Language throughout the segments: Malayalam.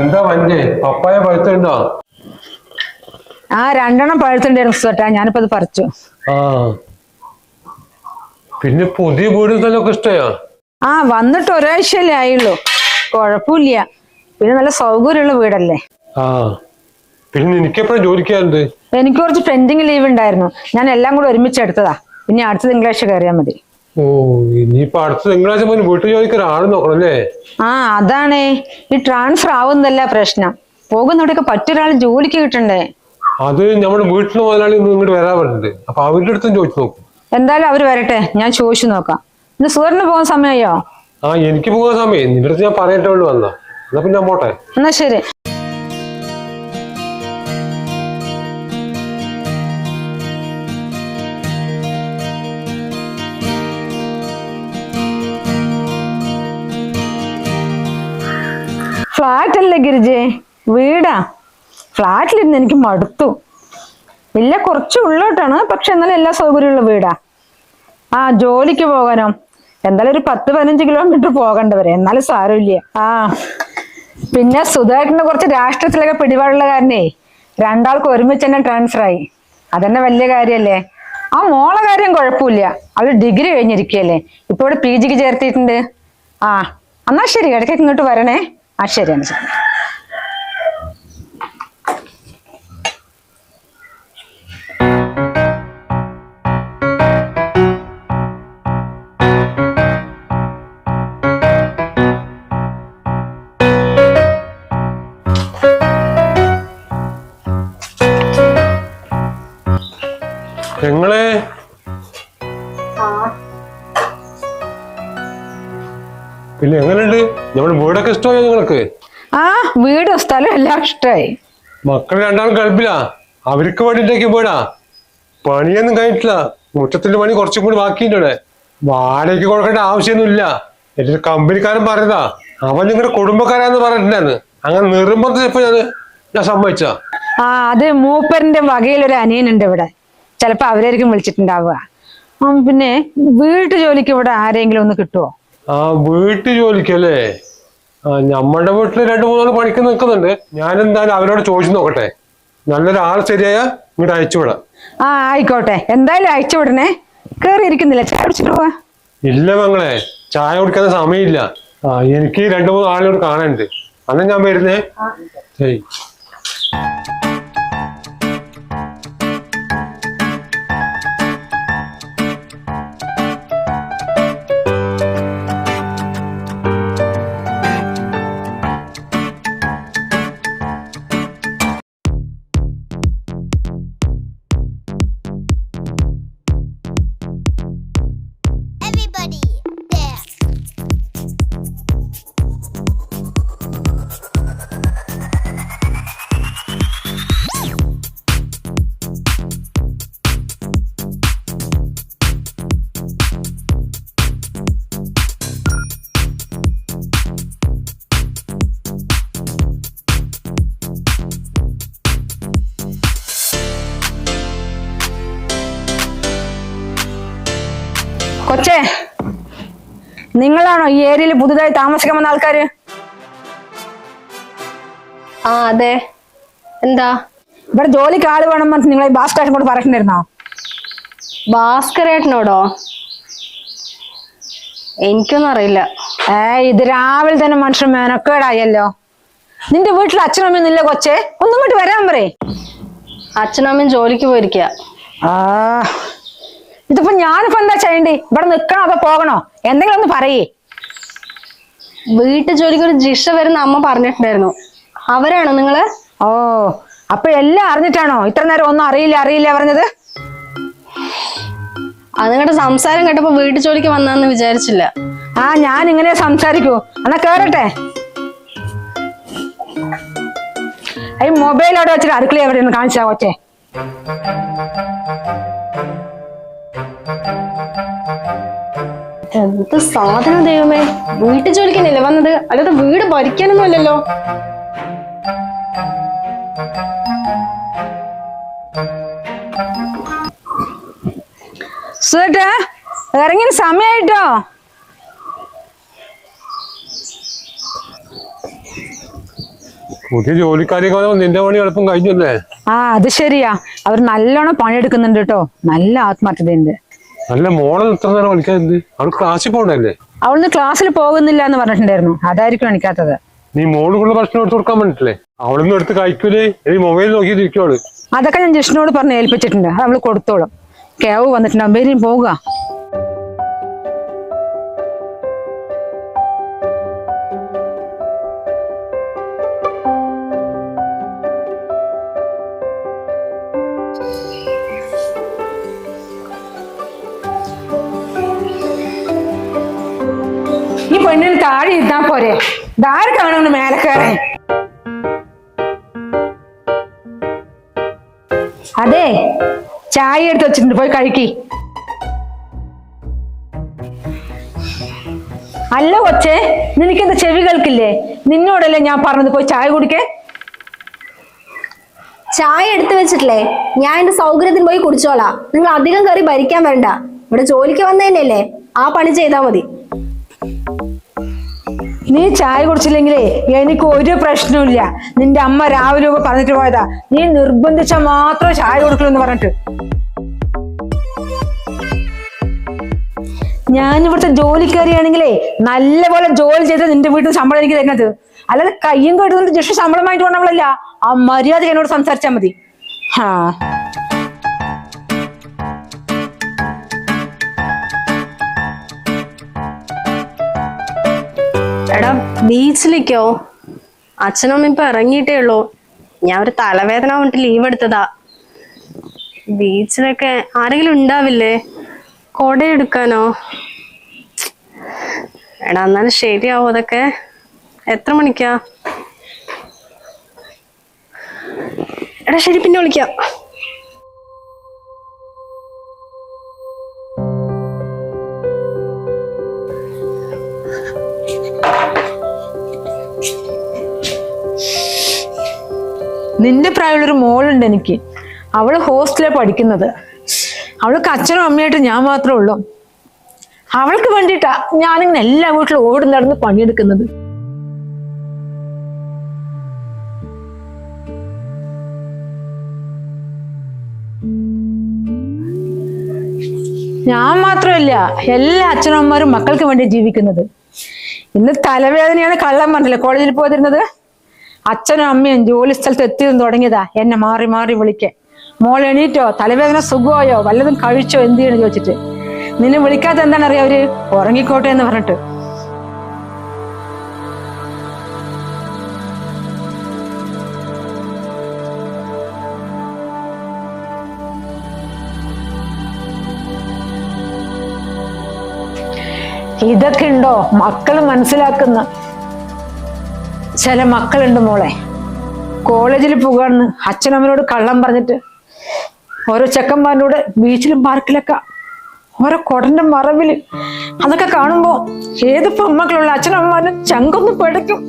എന്താ വന്നെ പപ്പായ പഴുത്തുണ്ടോ ആ രണ്ടെണ്ണം പഴുത്തുണ്ടായിരുന്നു സുട്ടാ ഞാനിപ്പോ അത് പറിച്ചു. ആ. പിന്നെ പുതിയ വീട് സ്ഥലമൊക്കെ ഇഷ്ടയോ ആ വന്നിട്ട് ഒരാഴ്ചയല്ലേ ആയുള്ളൂ. കുഴപ്പമില്ല. പിന്നെ നല്ല സൗകര്യമുള്ള വീടല്ലേ? ആ. പിന്നെ എനിക്കെപ്പോഴും ജോലിക്കാറുണ്ട് എനിക്ക് കുറച്ച് പെൻഡിങ് ലീവ് ഉണ്ടായിരുന്നു. ഞാൻ എല്ലാം കൂടെ ഒരുമിച്ച് എടുത്തതാ. പിന്നെ അടുത്ത തിങ്കളാഴ്ച കയറിയാൽ മതി. ഓ ഇനിയിപ്പോ അടുത്ത തിങ്കളാഴ്ച പോലും വീട്ടിൽ ചോദിക്കാൻ ഒരാൾ നോക്കണം അല്ലേ ആ അതാണേ. ഈ ട്രാൻസ്ഫർ ആവുന്നതല്ല പ്രശ്നം. പോകുന്നവിടെയൊക്കെ പറ്റൊരാൾ ജോലിക്ക് കിട്ടണ്ടേ? അത് നമ്മുടെ വീട്ടിൽ മുതലാളി ഒന്ന് ഇങ്ങോട്ട് വരാൻ പറഞ്ഞിട്ടുണ്ട്. അപ്പൊ അവരുടെ അടുത്തും ചോദിച്ചു നോക്കും. എന്തായാലും അവർ വരട്ടെ. ഞാൻ ചോദിച്ചു നോക്കാം. ഇന്ന് സുവർണ പോകുന്ന സമയമായോ? ആ എനിക്ക് പോകാൻ സമയം. നിന്റെ അടുത്ത് ഞാൻ പറയട്ടെ വേണ്ടി വന്നാ. എന്നാ പിന്നെ പോട്ടെ. എന്നാ ശരി. ഫ്ലാറ്റ് ഗിരിജേ? വീടാ. ഫ്ലാറ്റിലിരുന്ന് എനിക്ക് മടുത്തു. ഇല്ല കുറച്ച് ഉള്ളോട്ടാണ്. പക്ഷെ എന്നാലും എല്ലാ സൗകര്യമുള്ള വീടാ. ആ ജോലിക്ക് പോകാനോ? എന്തായാലും ഒരു പത്ത് പതിനഞ്ച് കിലോമീറ്റർ പോകണ്ടവരെ എന്നാലും സാരമില്ല. ആ. പിന്നെ സുധാകരന് കുറച്ച് രാഷ്ട്രീയത്തിലൊക്കെ പിടിപാടുള്ള കാരണേ രണ്ടാൾക്ക് ഒരുമിച്ച് തന്നെ ട്രാൻസ്ഫർ ആയി. അതന്നെ വലിയ കാര്യല്ലേ? ആ മോളെ കാര്യം കുഴപ്പമില്ല. അവൾ ഡിഗ്രി കഴിഞ്ഞിരിക്കുകയല്ലേ. ഇപ്പൊ ഇവിടെ പി ജിക്ക് ചേർത്തിട്ടുണ്ട് ആ എന്നാ ശരി. ഇടയ്ക്കൊക്കെ ഇങ്ങോട്ട് വരണേ. ആ ശരി എന്നാ ശരി. ഞങ്ങളെ പിന്നെ എങ്ങനെയുണ്ട്? നമ്മുടെ വീടൊക്കെ ഇഷ്ടമായോ നിങ്ങൾക്ക് ആ വീടും സ്ഥലവും എല്ലാം ഇഷ്ടമായി മക്കൾ രണ്ടാളും ഗൾഫിലാ. അവർക്ക് വേണ്ടിട്ടേക്ക് വീടാ. പണിയൊന്നും കഴിഞ്ഞിട്ടില്ല. മുറ്റത്തിന്റെ പണി കുറച്ചും കൂടി ബാക്കിയുണ്ട് ഇവിടെ വാടകയ്ക്ക് കൊടുക്കേണ്ട ആവശ്യമൊന്നുമില്ല. എന്റെ ഒരു കമ്പനിക്കാരൻ പറഞ്ഞതാ. അവൻ നിങ്ങളുടെ കുടുംബക്കാരാന്ന് പറഞ്ഞിട്ടുണ്ടായിരുന്നു. അങ്ങനെ നിർബന്ധിച്ചപ്പോ ഞാൻ ഞാൻ സമ്മതിച്ചാ ആ അത് മൂപ്പറിന്റെ വകയിലൊരു അനിയനുണ്ട് ഇവിടെ. ചിലപ്പോ അവരായിരിക്കും വിളിച്ചിട്ടുണ്ടാവുക. പിന്നെ വീട്ടു ജോലിക്ക് ഇവിടെ ആരെങ്കിലും ഒന്ന് കിട്ടുമോ ആ വീട്ടു ജോലിക്കല്ലേ നമ്മുടെ വീട്ടിൽ രണ്ടു മൂന്നാൽ പണിക്ക് നിൽക്കുന്നുണ്ട്. ഞാൻ എന്തായാലും അവരോട് ചോദിച്ചു നോക്കട്ടെ. നല്ലൊരാൾ ശരിയായ ഇങ്ങോട്ട് അയച്ചു വിടാം. ആ ആയിക്കോട്ടെ. എന്തായാലും അയച്ചു വിടണേ. കേറി ഇരിക്കുന്നില്ല ചായ കുടിച്ചിട്ട് പോവാ. ഇല്ല മങ്ങളെ ചായ കുടിക്കാൻ സമയമില്ല. ആ എനിക്ക് രണ്ടു മൂന്ന് ആളുകൾ കാണാനുണ്ട്. അന്ന് ഞാൻ വരുന്നേ. ശരി. കൊച്ചേ നിങ്ങളാണോ ഈ ഏരിയയിൽ പുതുതായി താമസിക്കാൻ വന്ന ആൾക്കാര്? ആ അതെ. എന്താ? ഇവിടെ ജോലിക്ക് ആൾ വേണം പറഞ്ഞ് നിങ്ങൾ ഭാസ്കരേട്ടനോട് പറഞ്ഞിരുന്നോ പറഞ്ഞിട്ടുണ്ടായിരുന്നോ ഭാസ്കരേട്ടനോടോ? എനിക്കൊന്നും അറിയില്ല. ഏ ഇത് രാവിലെ തന്നെ മനുഷ്യൻ മെനക്കേടായല്ലോ. നിന്റെ വീട്ടിൽ അച്ഛനമ്മയൊന്നും ഇല്ല കൊച്ചേ? ഒന്നും ഇങ്ങോട്ട് വരാൻ പറയേ. അച്ഛനമ്മയും ജോലിക്ക് പോയിരിക്കുക ആ ഇതിപ്പോ ഞാനിപ്പോ എന്താ ചെയ്യണ്ടേ? ഇവിടെ നിക്കണോ അതോ പോകണോ? എന്തെങ്കിലും ഒന്ന് പറയേ. വീട്ടു ജോലിക്ക് ഒരു ജിഷ വരുന്ന അമ്മ പറഞ്ഞിട്ടുണ്ടായിരുന്നു. അവരാണോ നിങ്ങൾ? ഓ അപ്പൊ എല്ലാം അറിഞ്ഞിട്ടാണോ? ഇത്ര നേരം ഒന്നും അറിയില്ല അറിയില്ല പറഞ്ഞത്? അത് നിങ്ങളുടെ സംസാരം കേട്ടപ്പോ വീട്ടു ജോലിക്ക് വന്നാന്ന് വിചാരിച്ചില്ല. ആ ഞാൻ ഇങ്ങനെ സംസാരിക്കൂ. എന്നാ കേറട്ടെ? ഈ മൊബൈൽ അവിടെ വെച്ചിട്ട് അടുക്കള എവിടെയാണ് കാണിച്ചാ കൊച്ചേ എന്ത് സാധനം ദൈവമേ? വീട്ടു ജോലിക്കല്ലേ വന്നത് അല്ലാതെ വീട് ഭരിക്കാനൊന്നും അല്ലല്ലോ. ഇറങ്ങിന് സമയായിട്ടോ? പുതിയ ജോലിക്കാരെയൊക്കെ നിന്റെ പണി എളുപ്പം കഴിഞ്ഞല്ലേ? ആ അത് ശരിയാ. അവർ നല്ലോണം പണിയെടുക്കുന്നുണ്ട് കേട്ടോ. നല്ല ആത്മാർത്ഥതയുണ്ട്. നല്ല മോളെ എത്ര നേരം കളിക്കാറുണ്ട് അവൾ ക്ലാസ്സിൽ പോകണ്ടല്ലേ? അവളിന്ന് ക്ലാസ്സിൽ പോകുന്നില്ല എന്ന് പറഞ്ഞിട്ടുണ്ടായിരുന്നു. അതായിരിക്കും എണിക്കാത്തത് നീ മോളുള്ള ഭക്ഷണം എടുത്ത് കൊടുക്കാൻ പറ്റില്ലേ അവളൊന്നും എടുത്ത് കഴിക്കൂലേ? ഈ മൊബൈൽ നോക്കിയിരിക്കുവാൾ. അതൊക്കെ ഞാൻ ജിഷ്ണുനോട് പറഞ്ഞ് ഏൽപ്പിച്ചിട്ടുണ്ട്. അവൾ കൊടുത്തോളും. കേവ് വന്നിട്ടുണ്ട് അമ്പേരിയും പോവുക. പോരെ ധാരെ കാണുന്നു മേലെ അതെ ചായ എടുത്ത് വെച്ചിട്ടുണ്ട് പോയി കഴിക്കി. അല്ല കൊച്ചേ നിനക്കെന്താ ചെവി കേൾക്കില്ലേ? നിന്നോടല്ലേ ഞാൻ പറഞ്ഞത് പോയി ചായ കുടിക്കേ. ചായ എടുത്തു വെച്ചിട്ടില്ലേ? ഞാൻ എന്റെ സൗകര്യത്തിന് പോയി കുടിച്ചോളാം. നിങ്ങൾ അധികം കയറി ഭരിക്കാൻ വേണ്ട ഇവിടെ ജോലിക്ക് വന്നതന്നെയല്ലേ? ആ പണി ചെയ്താൽ മതി. നീ ചായ കുടിച്ചില്ലെങ്കിലേ എനിക്ക് ഒരു പ്രശ്നമില്ല നിന്റെ അമ്മ രാവിലെ പറഞ്ഞിട്ട് പോയതാ. നീ നിർബന്ധിച്ച മാത്രം ചായ കൊടുക്കുള്ളൂ പറഞ്ഞിട്ട്. ഞാൻ ഇവിടുത്തെ ജോലിക്കാരിയാണെങ്കിലേ നല്ലപോലെ ജോലി ചെയ്ത് നിന്റെ വീട്ടിൽ ശമ്പളം എനിക്ക് തരുന്നത്. അല്ലാതെ കയ്യും കേട്ടുകൊണ്ട് ജസ്റ്റ് ശമ്പളം വാങ്ങിട്ട് ആ മര്യാദ എന്നോട് സംസാരിച്ചാൽ മതി. ഹാ. എടാ ബീച്ചിലേക്കോ? അച്ഛനും ഇപ്പൊ ഇറങ്ങിയിട്ടേ ഉള്ളൂ. ഞാൻ ഒരു തലവേദന വന്നിട്ട് ലീവ് എടുത്തതാ. ബീച്ചിലൊക്കെ ആരെങ്കിലും ഉണ്ടാവില്ലേ? കൊട എടുക്കാനോ എടാ എന്നാലും ശരിയാവോ അതൊക്കെ? എത്ര മണിക്കാ? എടാ ശരി പിന്നെ വിളിക്കാം. നിന്റെ പ്രായമുള്ളൊരു മോളുണ്ട് എനിക്ക്. അവൾ ഹോസ്റ്റലിൽ പഠിക്കുന്നത്. അവൾക്ക് അച്ഛനും അമ്മയായിട്ട് ഞാൻ മാത്രമേ ഉള്ളൂ. അവൾക്ക് വേണ്ടിയിട്ടാ ഞാനിങ്ങനെ എല്ലാ വീട്ടിലും ഓടി നടന്ന് പണിയെടുക്കുന്നത്. ഞാൻ മാത്രമല്ല എല്ലാ അച്ഛനമ്മമാരും മക്കൾക്ക് വേണ്ടി ജീവിക്കുന്നത്. ഇന്ന് തലവേദനയാണ് കള്ളം പറഞ്ഞില്ലേ കോളേജിൽ പോയിരുന്നത് അച്ഛനും അമ്മയും ജോലി സ്ഥലത്ത് എത്തിയതും തുടങ്ങിയതാ. എന്നെ മാറി മാറി വിളിക്കാൻ മോൾ എണീറ്റോ? തലവേദന സുഖമായോ? വല്ലതും കഴിച്ചോ? എന്ത് ചെയ്യണം ചോദിച്ചിട്ട്? നിന്നെ വിളിക്കാത്ത എന്താണ് അറിയാം അവർ? ഉറങ്ങിക്കോട്ടെ എന്ന് പറഞ്ഞിട്ട്. ഇതൊക്കെ ഉണ്ടോ? മക്കൾ മനസ്സിലാക്കുന്ന ചില മക്കളുണ്ട് മോളെ. കോളേജിൽ പോകാന്ന് അച്ഛനമ്മനോട് കള്ളം പറഞ്ഞിട്ട് ഓരോ ചെക്കന്മാരോട് ബീച്ചിലും പാർക്കിലൊക്കെ ഓരോ കൊടന്റെ മറവിൽ അതൊക്കെ കാണുമ്പോ ഏത് പെമ്മക്കളുള്ള അച്ഛനമ്മമാരും ചങ്കൊന്നും പിടയ്ക്കും.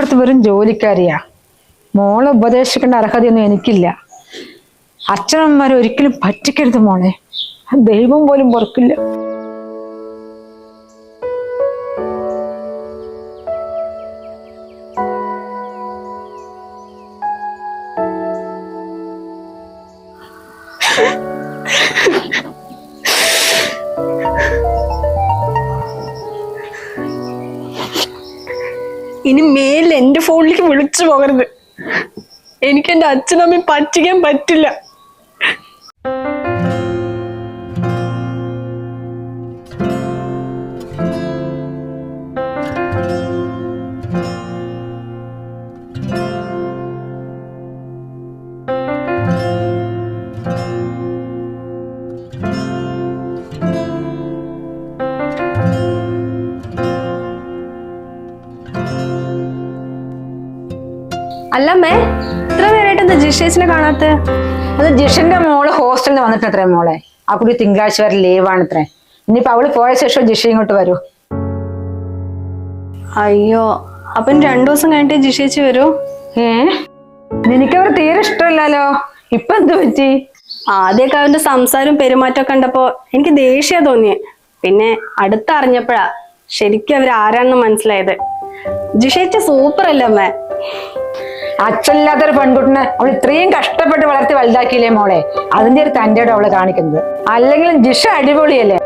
ഇവിടുത്തെ വെറും ജോലിക്കാരിയാ. മോളെ ഉപദേശിക്കേണ്ട അർഹതയൊന്നും എനിക്കില്ല. അച്ഛനമ്മമാരെ ഒരിക്കലും പറ്റിക്കരുത് മോളെ. ദൈവം പോലും പൊറുക്കില്ല. ഇനി മേലിൽ എന്റെ ഫോണിലേക്ക് വിളിച്ചു പോകരുത്. എനിക്ക് എന്റെ അച്ഛനമ്മയും പറ്റിക്കാൻ പറ്റില്ല. അല്ലമ്മേ ഇത്ര നേരമായിട്ട് എന്താ ജിഷേച്ചിനെ കാണാത്ത? അത് ജിഷന്റെ മോൾ ഹോസ്റ്റലിൽ നിന്ന് വന്നിട്ടത്രേ മോളെ. ആ കുടി തിങ്കളാഴ്ച വരെ ലീവാണ് ഇത്രേ ഇനിയിപ്പോ അവൾ പോയ ശേഷം ജിഷ ഇങ്ങോട്ട് വരൂ. അയ്യോ അപ്പം രണ്ടു ദിവസം കഴിഞ്ഞിട്ട് ജിഷേച്ചി വരൂ? ഏ? നിനക്കവർ തീരെ ഇഷ്ടമല്ലല്ലോ? ഇപ്പൊ എന്ത് പറ്റി? ആദ്യമൊക്കെ അവന്റെ സംസാരവും പെരുമാറ്റവും കണ്ടപ്പോ എനിക്ക് ദേഷ്യ തോന്നിയേ. പിന്നെ അടുത്തറിഞ്ഞപ്പോഴാ ശരിക്കും അവരാരാണെന്ന് മനസ്സിലായത്. ജിഷേച്ചി സൂപ്പർ അല്ലേ അമ്മ? അച്ഛനില്ലാത്തൊരു പെൺകുട്ടിനെ അവൾ ഇത്രയും കഷ്ടപ്പെട്ട് വളർത്തി വലുതാക്കിയില്ലേ മോളെ? അതിന്റെ ഒരു തന്റെ അവൾ കാണിക്കുന്നത്. അല്ലെങ്കിൽ ജിഷ അടിപൊളിയല്ലേ?